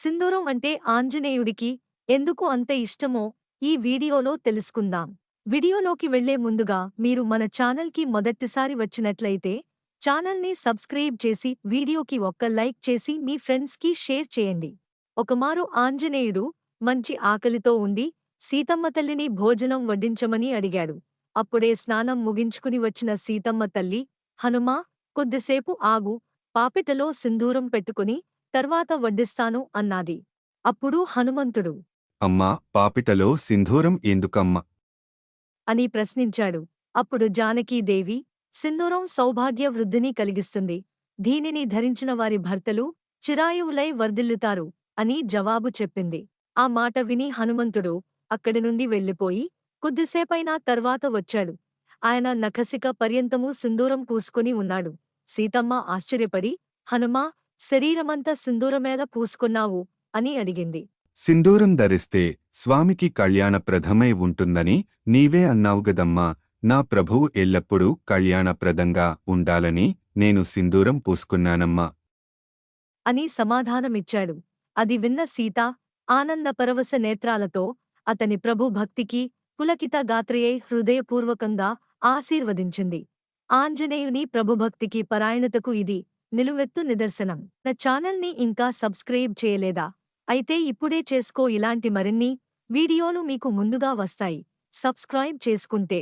సింధూరం అంటే ఆంజనేయుడికి ఎందుకు అంత ఇష్టమో ఈ వీడియోలో తెలుసుకుందాం. వీడియోలోకి వెళ్ళే ముందుగా మీరు మన ఛానల్కి మొదటిసారి వచ్చినట్లయితే ఛానల్ని సబ్స్క్రైబ్ చేసి వీడియోకి ఒక్క లైక్ చేసి మీ ఫ్రెండ్స్కి షేర్ చేయండి. ఒకమారు ఆంజనేయుడు మంచి ఆకలితో ఉండి సీతమ్మ తల్లిని భోజనం వడ్డించమని అడిగాడు. అప్పుడే స్నానం ముగించుకుని వచ్చిన సీతమ్మ తల్లి హనుమా కొద్దిసేపు ఆగు. పాపిటలో సింధూరం పెట్టుకుని తర్వాత వడ్డిస్తాను అన్నాది. అప్పుడు హనుమంతుడు. అమ్మా పాపిటలో సింధూరం ఎందుకమ్మ? అని ప్రశ్నించాడు. అప్పుడు జానకీదేవి సింధూరం సౌభాగ్య వృద్ధిని కలిగిస్తుంది. దీనిని ధరించిన వారి భర్తలు చిరాయువులై వర్ధిల్లుతారు అని జవాబు చెప్పింది. ఆ మాట విని హనుమంతుడు అక్కడి నుండి వెళ్ళిపోయి కొద్దిసేపైనా తర్వాత వచ్చాడు. ఆయన నఖసిక పర్యంతము సింధూరం పూసుకుని ఉన్నాడు. సీతమ్మ ఆశ్చర్యపడి హనుమా శరీరమంతా సింధూరమేల పూసుకున్నావు అని అడిగింది. సింధూరం ధరిస్తే స్వామికి కళ్యాణప్రదమై ఉంటుందని నీవే అన్నావు గదమ్మా. నా ప్రభువు ఎల్లప్పుడూ కళ్యాణప్రదంగా ఉండాలని నేను సింధూరం పూసుకున్నానమ్మా. అని సమాధానమిచ్చాడు. అది విన్న సీత ఆనందపరవశ నేత్రాలతో అతని ప్రభు భక్తికి పులకిత గాత్రయై హృదయపూర్వకంగా ఆశీర్వదించింది. ఆంజనేయుని ప్రభుభక్తికి పరాయణతకు ఇది నిలువెత్తు నిదర్శనం. నా ఛానల్ని ఇంకా సబ్స్క్రైబ్ చేయలేదా? అయితే ఇప్పుడే చేసుకో ఇలాంటి మరిన్ని వీడియోలు మీకు ముందుగా వస్తాయి. సబ్స్క్రైబ్ చేసుకుంటే